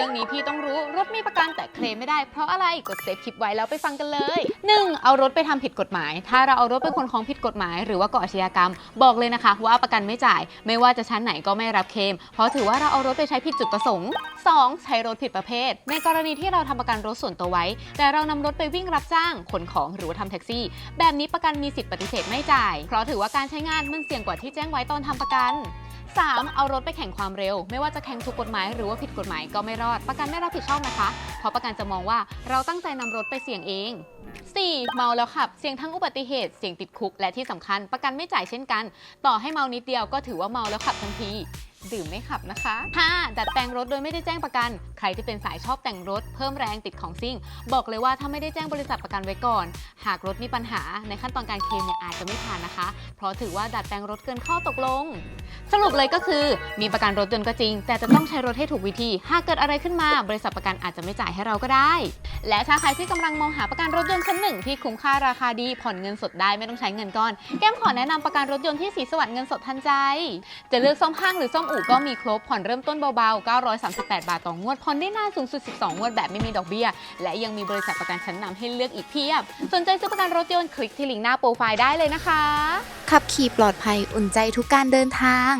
รื่องนี้พี่ต้องรู้รถมีประกันแต่เคลมไม่ได้ เพราะอะไรกดเซฟคลิปไว้แล้วไปฟังกันเลย 1. เอารถไปทำผิดกฎหมาย ถ้าเราเอารถไปขนของผิดกฎหมาย หรือว่าก่ออาชญากรรม บอกเลยนะคะ ว่าประกันไม่จ่าย ไม่ว่าจะชั้นไหนก็ไม่รับเคลมเพราะถือว่าเราเอารถไปใช้ผิดจุดประสงค์ 2. ใช้รถผิดประเภท ในกรณีที่เราทำประกันรถส่วนตัวไว้ แต่เรานำรถไปวิ่งรับจ้างขนของหรือว่าทำแท็กซี่ แบบนี้ประกันมีสิทธิ์ปฏิเสธไม่จ่าย เพราะถือว่าการใช้งานมันเสี่ยงกว่าที่แจ้งไว้ตอนทำประกัน 3. เอารถไปแข่งความเร็ว ไม่ว่าจะแข่งถูกกฎหมายหรือว่าผิดกฎหมายก็ไม่รอด ประกันไม่รับผิดชอบนะคะ เพราะประกันจะมองว่าเราตั้งใจนำรถไปเสี่ยงเอง 4. เมาแล้วขับ เสี่ยงทั้งอุบัติเหตุ เสี่ยงติดคุก และที่สำคัญ ประกันไม่จ่ายเช่นกัน ต่อให้เมานิดเดียวก็ถือว่าเมาแล้วขับทันที ดื่มไม่ขับนะคะ 5. ดัดแปลงรถโดยไม่ได้แจ้งประกัน ใครที่เป็นสายชอบแต่งรถเพิ่มแรงติดของซิ่ง บอกเลยว่าถ้าไม่ได้แจ้งบริษัทประกันไว้ก่อน หากรถมีปัญหาในขั้นตอนการเคลมเนี่ยอาจจะไม่ผ่านนะคะ เพราะถือว่าดัดแปลงรถเกินข้อตกลง สรุปเลยก็คือ มีประกันรถยนต์ก็จริง แต่จะต้องใช้รถให้ถูกวิธี หากเกิดอะไรขึ้นมา บริษัทประกันอาจจะไม่จ่ายให้เราก็ได้ และถ้าใครที่กำลังมองหาประกันรถยนต์ชั้นหนึ่งที่คุ้มค่าราคาดีผ่อนเงินสดได้ไม่ต้องใช้เงินก้อน แก้มขอแนะนำประกันรถยนต์ที่สีสวัสดิ์เงินสดทันใจ จะเลือกซ่อมห้างหรือซ่อมอู่ก็มีครบผ่อนเริ่มต้นเบาๆ 938 บาทต่องวดผ่อนได้นานสูงสุด 12 งวดแบบไม่มีดอกเบี้ย และยังมีบริษัทประกันชั้นนำให้เลือกอีกเพียบ สนใจซื้อประกันรถยนต์คลิกที่ลิงก์หน้าโปรไฟล์ได้เลยนะคะ ขับขี่ปลอดภัยอุ่นใจทุกการเดินทาง